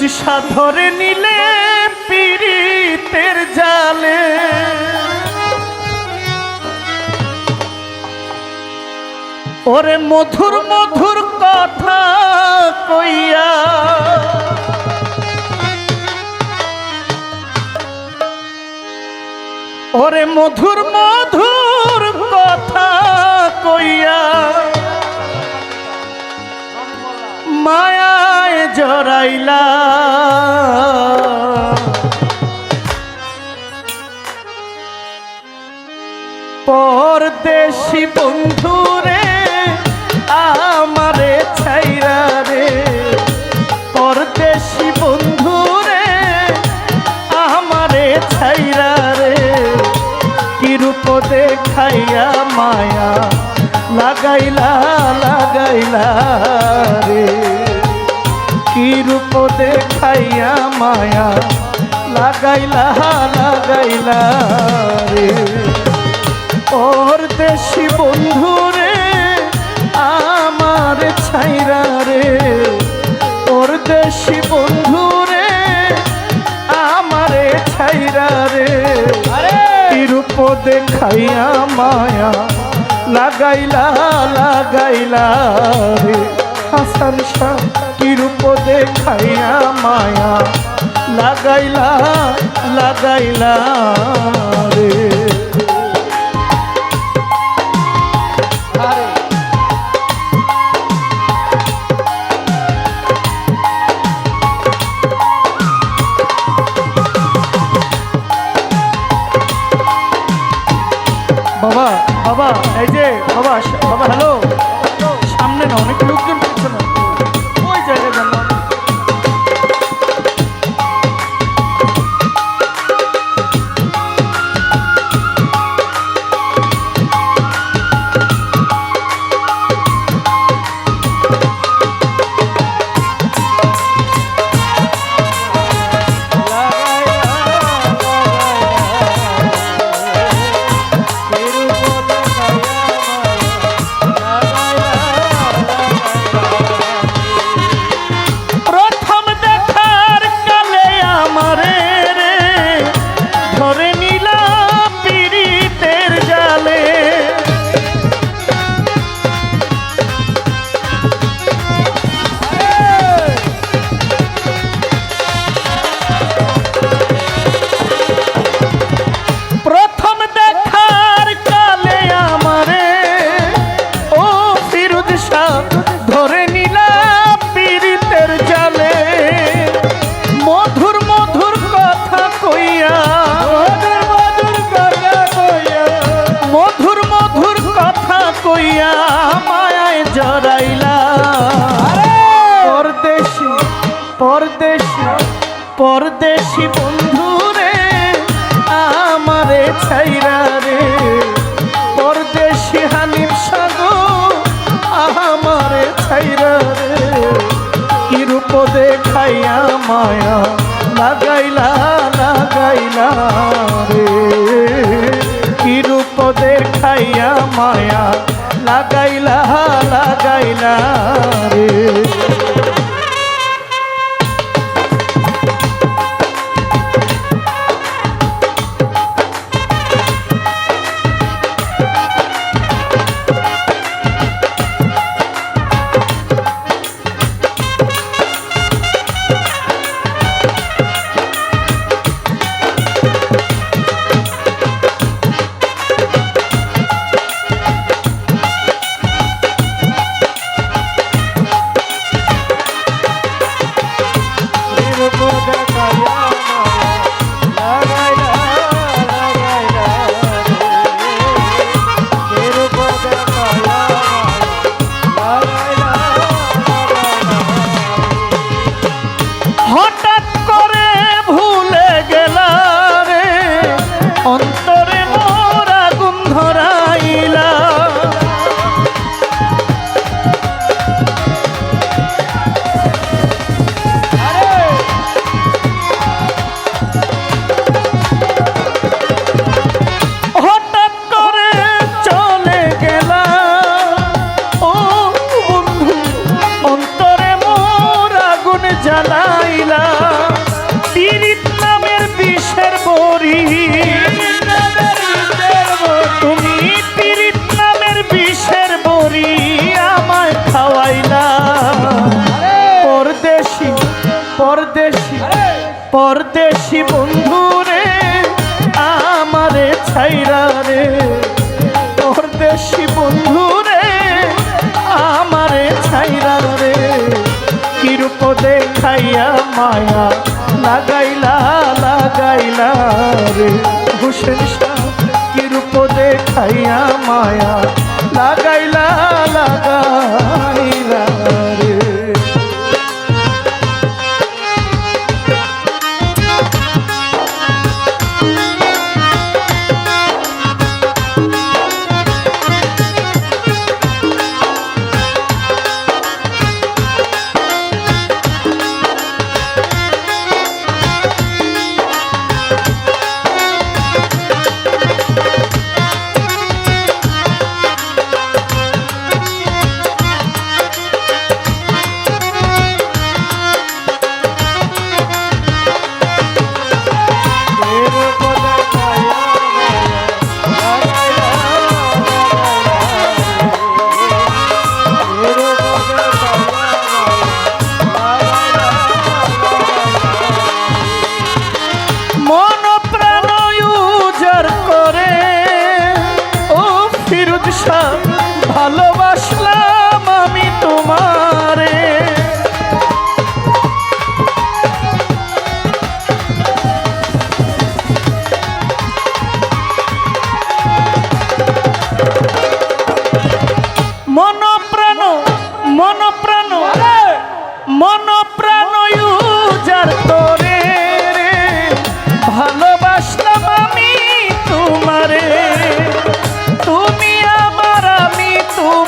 ফিরুজ সাধরে নিলে পীড়িতের জালে। ওরে মধুর মধুর কথা কইয়া ওরে মধুর মধুর কথা কইয়া মায়ায় জড়াইলা। পরদেশি বন্ধুরে, আমারে ছাইরা রে। পরদেশি বন্ধুরে, আমারে ছাইরা রে। কিরূপ দেখাইয়া মায়া লাগাইলা লাগাইলা রে। কিরূপ দেখাইয়া মায়া লাগাইলা লাগাইলা রে। ওর দেশি বন্ধুরে আমার ছাইরা রে। ওর দেশি বন্ধুরে আমারে ছাইরা রে। রূপ দেখাইয়া মায়া লাগাইলা লাগাইলা রে। হাসান শাহ কিরূপ দেখাইয়া মায়া। লাগাইলা লাগাইলা রে। Mutlu ছাইরা রে, পরদেশি হানিফ সাগো আমারে ছাইরা রে। কি রূপ দেখাইয়া মায়া লাগাইলা রে। কি রূপ দেখাইয়া মায়া লাগাইলা লাগাইলা রে, তোর দেশি বন্ধু রে, আমারে ছাইরা রে। কিরূপ দেখাইয়া মায়া লাগাইলা লাগাইলা রে। হুসেন শাহ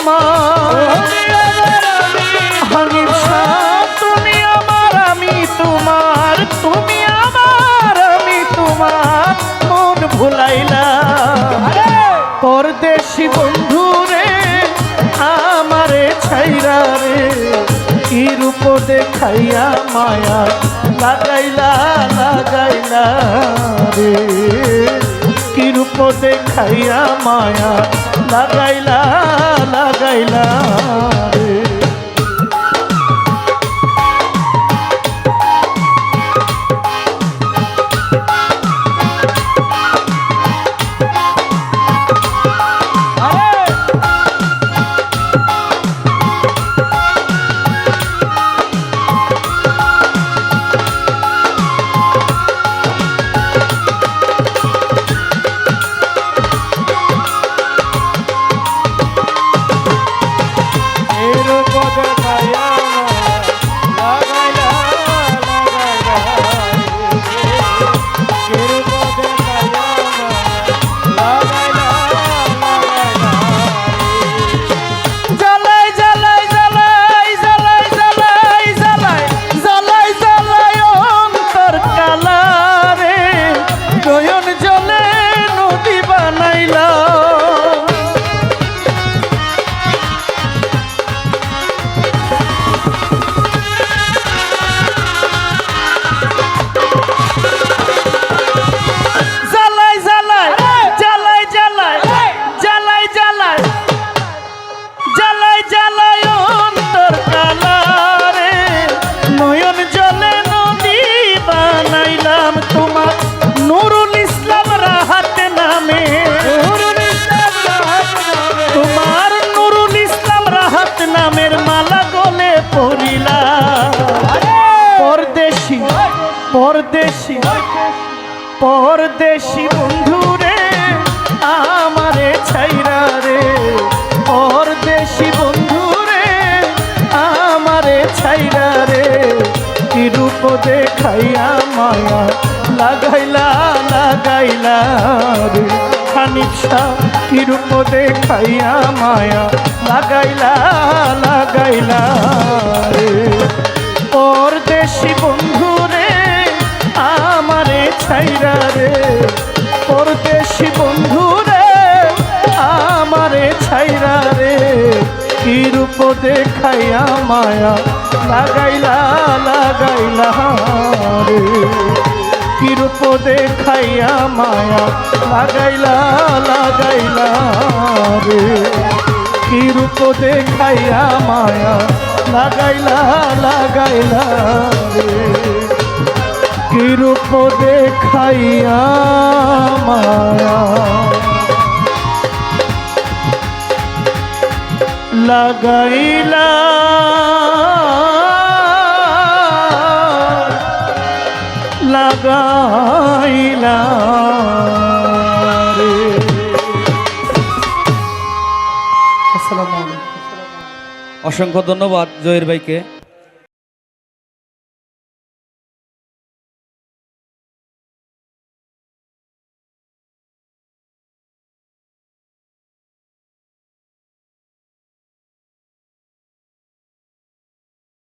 তোমার হানিফ তুমি আমার তোমার, তুমি আমার তোমার। মন ভুলাইলা পরদেশি বন্ধু রে, আমারে ছাইরা রে। কি রূপ দেখাইয়া মায়া লাগাইলা লাগাইলা রে। কি রূপ দেখাইয়া মায়া লাগাইলা লাগাইলা রে। পরদেশি পরদেশি বন্ধু রে আমারে ছাইরা রে। পরদেশি বন্ধু রে আমারে ছাইরা রে। কি রূপ দেখাইয়া মায়া লাগাইলা লাগাইলা রে। খানিক কি রূপ দেখাইয়া মায়া লাগাইলা লাগাইলা রে। পরদেশি বন্ধু রে ছাইরা রে পরদেশি বন্ধু রে, আমারে ছাইরা রে। কি দেখাইয়া মায়া, লাগাইলা লাগাইলা রে। কি দেখাইয়া মায়া, লাগাইলা লাগাইলা রে। কি দেখাইয়া মায়া, লাগাইলা লাগাইলা রে। কিরূপ দেখাইয়া মায়া। লাগাইলা। লাগাইলা অসংখ্য ধন্যবাদ জয়ের ভাইকে।